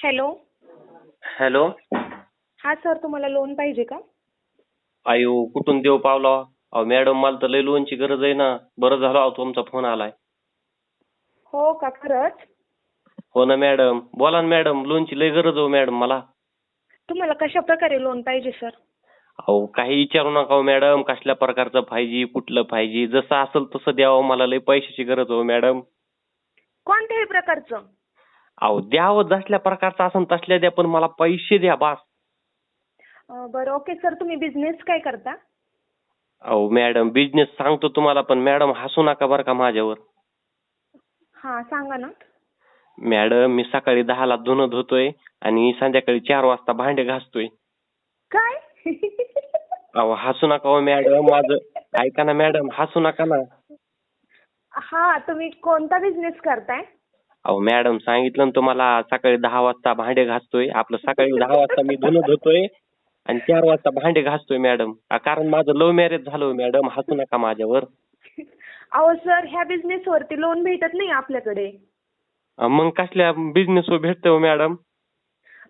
Hello. Hello. हा sir तुम्हाला loan पाहिजे का? आयो कुठून देव पावला? अहो मॅडम मला तर लय लोनची गरज आहे ना. बरं झालं अहो तुमचा फोन आलाय. हो का? खरंच? हो ना मॅडम बोला ना मॅडम लोनची लय गरज हो मॅडम मला. तुम्हाला कशा प्रकारे लोन पाहिजे सर? अहो काही विचारू नका हो मॅडम कसल्या प्रकारचं पाहिजे कुठलं पाहिजे? जसं असेल तसं द्यावं. मला लय पैशाची गरज हो मॅडम कोणत्याही प्रकारचं? अहो द्यावं जसल्या प्रकारचं असेल तसल्या द्या पण मला पैसे द्या बास. अं, बरं ओके सर तुम्ही बिझनेस काय करता? अहो मॅडम बिझनेस सांगतो तुम्हाला पण मॅडम हसू नका बरं का माझ्यावर. हा सांगा ना. मॅडम मी सकाळी दहाला धुणं धुतोय आणि संध्याकाळी चार वाजता भांडे घासतोय. काय? अहो हसू नका हो मॅडम माझं ऐका ना मॅडम हसू नका ना. हा तुम्ही कोणता बिझनेस करताय? अहो मॅडम सांगितलं ना तुम्हाला सकाळी दहा वाजता भांडे घासतोय. आपलं सकाळी दहा वाजता मी धुणं धुतोय आणि चार वाजता भांडे घासतोय मॅडम आ, कारण माझं लव्ह मॅरेज झालं मॅडम हसू नका माझ्यावर. अहो सर ह्या बिझनेस वरती लोन भेटत नाही आपल्याकडे. मग कसल्या बिझनेस वर भेटतंय हो मॅडम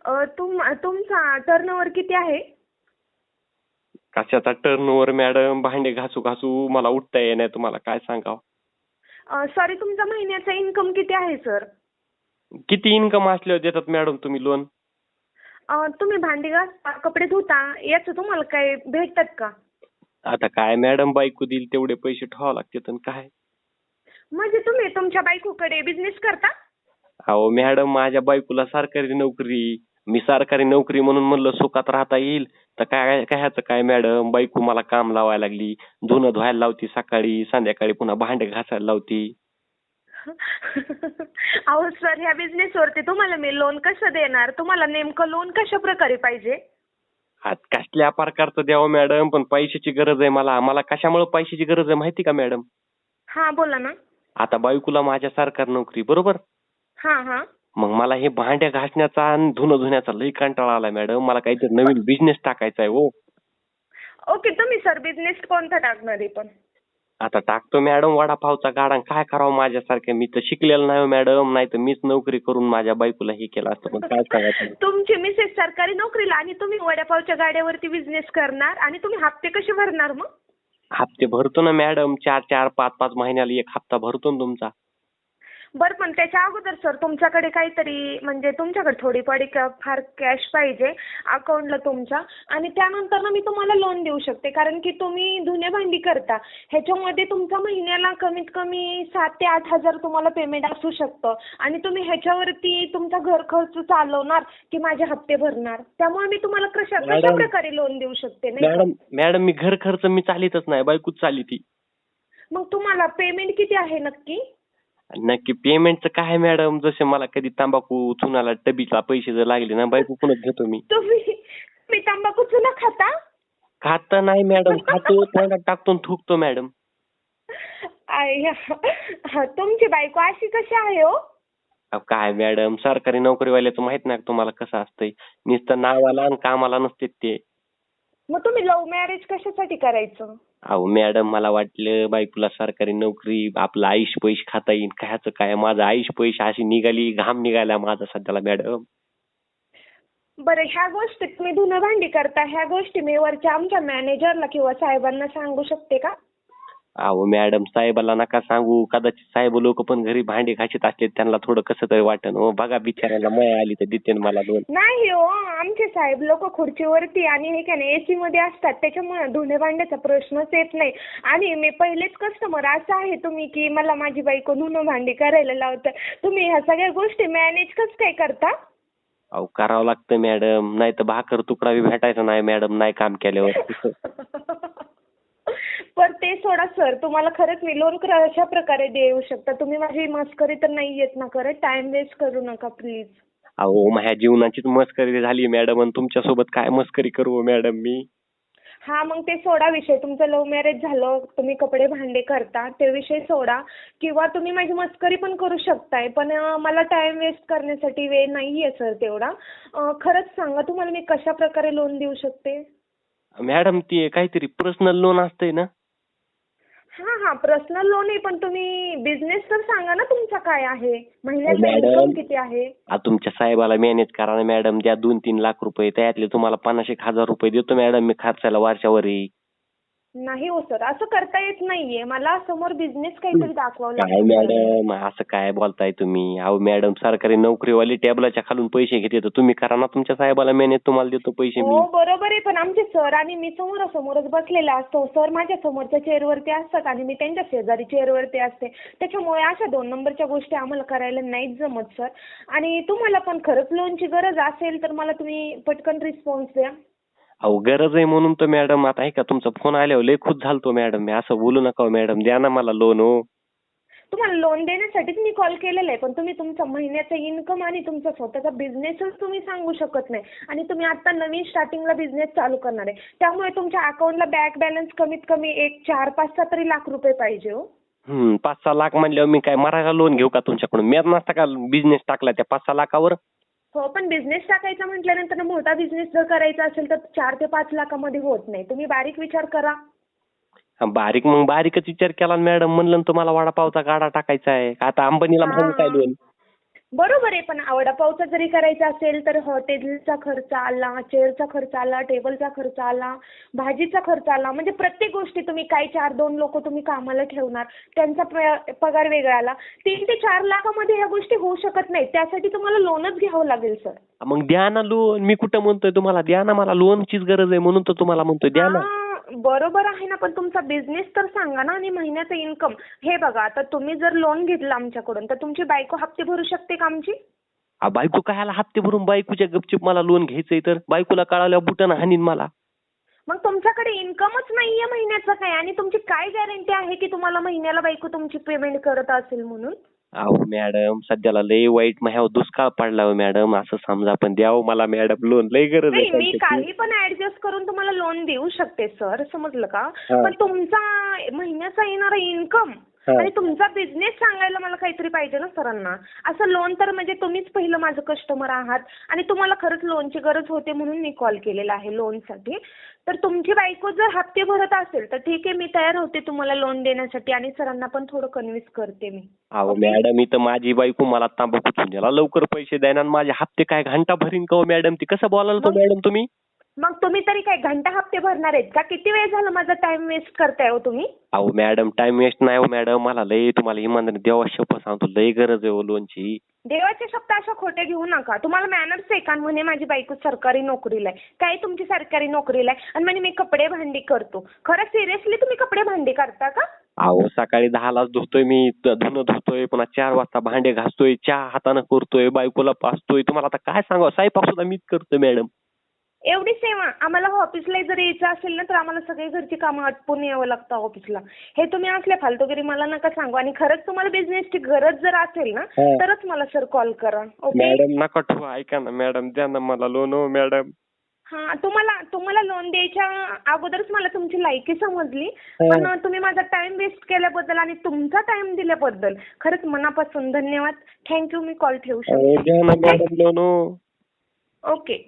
अं, तुम तुमचा टर्नओव्हर किती आहे? कशाचा टर्नओव्हर मॅडम भांडे घासू घासू मला उठता येणार तुम्हाला काय सांगावं? सॉरी तुमचा महिन्याचा इन्कम किती आहे सर किती इन्कम असल्यावर देतात मॅडम तुम्ही लोन तुम्ही भांडी घासता कपडे धुता याचं तुम्हाला काय भेटतात का? आता काय मॅडम बायको देईल तेवढे पैसे ठेवावं लागतात आणि काय? म्हणजे तुम्ही तुमच्या बायकोकडे बिझनेस करता? अहो मॅडम माझ्या बायकोला सरकारी नोकरी मी सरकारी नोकरी म्हणून म्हणलं सुखात राहता येईल. तर काय काय ह्याचं काय मॅडम? बायको मला काम लावायला लागली. धुणं धुवायला लावती सकाळी संध्याकाळी पुन्हा भांडे घासायला लावती. अहो सर ह्या बिझनेस वरती तुम्हाला मी लोन कसं देणार? तुम्हाला नेमकं लोन कशा प्रकारे पाहिजे? आज कसल्या प्रकारचं द्यावं मॅडम? पण पैशाची गरज आहे मला. मला कशामुळे पैशाची गरज आहे माहिती का मॅडम? हा बोला ना. आता बायकोला माझ्या सरकारी नोकरी बरोबर? हा हा. मग मला हे भांड्या घासण्याचा आणि धुणं धुण्याचा लई कंटाळा आलाय मॅडम. मला काहीतरी नवीन बिझनेस टाकायचा आहे हो. ओके तुम्ही सर बिझनेस कोणता टाकणार आहे पण? आता टाकतो मॅडम वडापावचा गाडा. काय करावं माझ्यासारखं मी तर शिकलेलं नाही मॅडम. नाही तर मीच नोकरी करून माझ्या बायकोला हे केलं असतं. पण काय सांगायचं? तुमची मिसेस सरकारी नोकरीला आणि तुम्ही वडापावच्या गाड्यावरती बिझनेस करणार आणि तुम्ही हप्ते कसे भरणार मग? हप्ते भरतो ना मॅडम. चार चार पाच पाच महिन्याला एक हप्ता भरतो ना तुमचा. बरं पण त्याच्या अगोदर सर तुमच्याकडे काहीतरी म्हणजे तुमच्याकडे थोडी पडी क- फार कॅश पाहिजे अकाउंटला तुमच्या. आणि त्यानंतर ना मी तुम्हाला लोन देऊ शकते कारण की तुम्ही धुणे भांडी करता. ह्याच्यामध्ये तुमचा महिन्याला कमीत कमी सात ते आठ हजार तुम्हाला पेमेंट असू शकतं. आणि तुम्ही ह्याच्यावरती तुमचा घर खर्च चालवणार की माझे हप्ते भरणार. त्यामुळे मी तुम्हाला कशा कशा प्रकारे लोन देऊ शकते नाही का? मॅडम मॅडम मी घर खर्च मी चालितच नाही बायकोच चालिती. मग तुम्हाला पेमेंट किती आहे नक्की? नक्की पेमेंटचं काय मॅडम जसे मला कधी तंबाखू चुनाला टबीला पैसे जर लागले ना बायको पुन्हा घेतो मी? तुम्ही मी तंबाखू चुना खाता? खात नाही मॅडम खातो तोंडात टाकतो आणि थुकतो मॅडम आय- हा, तुमची बायको अशी कशी आहे हो? अहो, काय मॅडम सरकारी नोकरीवाल्याचं माहीत नाही का तुम्हाला कसं असतंय? नुसतं नावाला आणि कामाला नसते ते. मग तुम्ही लव्ह मॅरेज कशासाठी करायचं? अहो मॅडम मला वाटलं बायकोला सरकारी नोकरी आपलं आयुष पैसे खाता येईल कायचं काय? माझं आयुष पैसे अशी निघाली घाम निघाला माझा सध्याला मॅडम बरं ह्या गोष्टी तुम्ही धुणं भांडी करता ह्या गोष्टी मी वरच्या आमच्या मॅनेजरला किंवा साहेबांना सांगू शकते का? अहो मॅडम साहेबाला नका सांगू. कदाचित साहेब लोक पण घरी भांडे घासत असले त्यांना थोडं कसं तरी वाटन हो. बघा बिचाऱ्याला मया आली तर देते ना मला दोन. नाही हो आमचे साहेब लोक खुर्चीवरती आणि हे काय नाही एसी मध्ये असतात. त्याच्यामुळे धुणे भांड्याचा प्रश्नच येत नाही. आणि मी पहिलेच कस्टमर असं आहे तुम्ही की मला माझी बायको धुणं भांडी करायला लावतं. तुम्ही ह्या सगळ्या गोष्टी मॅनेज कसं काय करता? अहो करावं लागतं मॅडम नाही तर भाकर तुकडा बी भेटायचा नाही मॅडम नाही काम केल्यावर. पर ते सोडा सर तुम्हाला खरंच मी लोन अशा प्रकारे देऊ शकता. तुम्ही माझी मस्करी तर नाही येत ना करत टाइम वेस्ट करू नका प्लीज अहो माझ्या जीवनाचीच मस्करी झाली मॅडम आणि तुमच्यासोबत काय मस्करी करू मॅडम मी? हा मग ते सोडा विषय. तुमचं लव्ह मॅरेज झालं तुम्ही कपडे भांडे करता ते विषय सोडा. किंवा तुम्ही माझी मस्करी पण करू शकताय पण अं, मला टाइम वेस्ट करण्यासाठी वेळ नाहीये सर तेवढा. अं, खरंच सांगा तुम्हाला मी कशा प्रकारे लोन देऊ शकते? मॅडम ते काहीतरी पर्सनल लोन असतंय ना? हा हा. पर्सनल लोन आहे पण तुम्ही बिझनेस तर सांगा ना तुमचा काय आहे. महिन्याचा. इन्कम किती आहे? आ, तुमच्या साहेबाला मॅनेज करा ना मॅडम द्या दोन तीन लाख रुपये. त्यातले तुम्हाला पन्नास एक हजार रुपये देतो मॅडम मी खर्चाला वर्षावरी नाही हो सर असं करता येत नाहीये. मला समोर बिझनेस काहीतरी दाखवावं काय लागतं. मॅडम असं काय बोलताय तुम्ही? अहो मॅडम सरकारी नोकरीवाली टेबलाच्या खालून पैसे घेते तर तुम्ही करा ना. तुमच्या साहेबाला मॅनेज तुम्हाला देतो पैसे मी. हो बरोबर आहे. पण आमचे सर आणि मी समोरासमोरच बसलेला असतो. सर माझ्या समोरच्या चेअरवरती असतात आणि मी त्यांच्या शेजारी चेअरवरती असते. त्याच्यामुळे अशा दोन नंबरच्या गोष्टी आम्हाला करायला नाहीच जमत सर. आणि तुम्हाला पण खरंच लोनची गरज असेल तर मला तुम्ही पटकन रिस्पॉन्स द्या. अहो गरज आहे म्हणून तर मॅडम आता आहे का तुमचा फोन आल्यावर लय खुश झालतो मॅडम मी. असं बोलू नका मॅडम द्या ना मला लोन हो. तुम्हाला लोन देण्यासाठीच मी कॉल केलेला आहे पण तुम्ही तुमचा महिन्याचा इन्कम आणि तुमचा स्वतःचा बिझनेसच तुम्ही सांगू शकत नाही. आणि तुम्ही आता नवीन स्टार्टिंगला बिझनेस चालू करणार आहे. त्यामुळे तुमच्या अकाउंटला बँक बॅलन्स कमीत कमी एक चार पाच सहा तरी लाख रुपये पाहिजे हो. हम्म पाच सहा लाख म्हणल्यावर मी काय मराठा लोन घेऊ का तुमच्याकडून? मी नसता का बिझनेस टाकला त्या पाच सहा लाखावर? हो पण बिझनेस टाकायचा म्हटल्यानंतर ना मोठा बिझनेस जर करायचा असेल तर चार ते पाच लाखामध्ये होत नाही. तुम्ही बारीक विचार करा. बारीक मग बारीकच विचार केला ना मॅडम. म्हणलं ना तुम्हाला वडापावचा गाडा टाकायचा आहे. आता अंबानीला हा. मागू काय लोन? बरोबर आहे पण वडापावचा जरी करायचा असेल तर हॉटेलचा खर्च आला चेअरचा खर्च आला टेबलचा खर्च आला भाजीचा खर्च आला म्हणजे प्रत्येक गोष्टी तुम्ही काय चार दोन लोक तुम्ही कामाला ठेवणार त्यांचा प- पगार वेगळा आला. तीन ते चार लाखामध्ये ह्या गोष्टी होऊ शकत नाहीत. त्यासाठी तुम्हाला लोनच घ्यावं लागेल सर मग द्या ना लोन मी कुठं म्हणतोय तुम्हाला? द्या ना मला लोनचीच गरज आहे म्हणून तर तुम्हाला म्हणतोय. द्या ना. बरोबर आहे ना पण तुमचा बिझनेस तर सांगा ना आणि महिन्याचं इन्कम हे बघा आता तुम्ही जर लोन घेतलं आमच्याकडून तर तुमची बायको हप्ते भरू शकते का आमची? आ, बायको कायला हप्ते भरून बायकोच्या गपचिप मला लोन घ्यायचंय तर? बायकोला कळाल्यावर बुटानं हानीन मला. मग तुमच्याकडे इन्कमच नाहीये महिन्याचं काय? आणि तुमची काय गॅरंटी आहे की तुम्हाला महिन्याला बायको तुमची पेमेंट करत असेल म्हणून? अहो मॅडम सध्याला लय वाईट माझ्यावर दुष्काळ पडला हो मॅडम असं समजा पण द्यावं मला मॅडम लोन लय गरज आहे नाही मी. काही पण ऍडजस्ट करून तुम्हाला लोन देऊ शकते सर समजलं का हा. पण तुमचा महिन्याचा येणारा इन्कम हा. आणि तुमचा बिझनेस सांगायला मला काहीतरी पाहिजे ना सरांना. असं लोन तर म्हणजे तुम्हीच पहिलं माझं कस्टमर आहात. आणि तुम्हाला खरंच लोनची गरज होते म्हणून मी कॉल केलेला आहे लोनसाठी तर तुमची बायको जर हप्ते भरत असेल तर ठीक आहे मी तयार होते तुम्हाला लोन देण्यासाठी आणि सरांना पण थोडं कन्व्हिन्स करते मी. अहो मॅडम इथं माझी बायको मला तांबा द्याला लवकर पैसे आणि माझे हप्ते काय घंटा भरीन का हो मॅडम ती कसं बोलाल तो मॅडम तुम्ही? मग तुम्ही तरी काय घंटा हप्ते भरणार आहेत का? किती वेळ झाला माझा टाइम वेस्ट करताय हो तुम्ही? अहो मॅडम टाइम वेस्ट नाही हो मॅडम मला लय तुम्हाला इमानदारी देवा शपथ सांगतो लय गरज आहे हो लोनची देवाचे शब्द अशा खोटे घेऊ नका. तुम्हाला मॅनर्स आहे का? म्हणे माझी बायको सरकारी नोकरीला आहे. काय तुमची सरकारी नोकरीला आहे. आणि म्हणे मी कपडे भांडी करतो. खरं सिरियसली तुम्ही कपडे भांडी करता का? अहो सकाळी दहालाच धुतोय मी त- धुणं धुतोय पुन्हा चार वाजता भांडे घासतोय चहा हातानं करतोय बायकोला पाचतोय तुम्हाला आता काय सांगावं? स्वयंपाक सुद्धा मीच करतोय मॅडम एवढी सेवा. आम्हाला ऑफिसला जर यायचं असेल ना तर आम्हाला सगळी घरची कामं आटपून यावं लागतं ऑफिसला हे तुम्ही असल्या फालतूगिरी मला नका सांगू. आणि खरंच तुम्हाला बिझनेसची गरज जर असेल ना हा. तरच मला सर कॉल करा. ओके मॅडम नका ठेवू. ऐका ना मॅडम द्या ना मला लोन हो मॅडम. हा तुम्हाला तुम्हाला लोन द्यायच्या अगोदरच मला तुमची लायकी समजली. हा. पण तुम्ही माझा टाइम वेस्ट केल्याबद्दल आणि तुमचा टाइम दिल्याबद्दल खरंच मनापासून धन्यवाद. थँक्यू मी कॉल ठेवू अहो, द्या ना शकते मॅडम लोन हो. ओके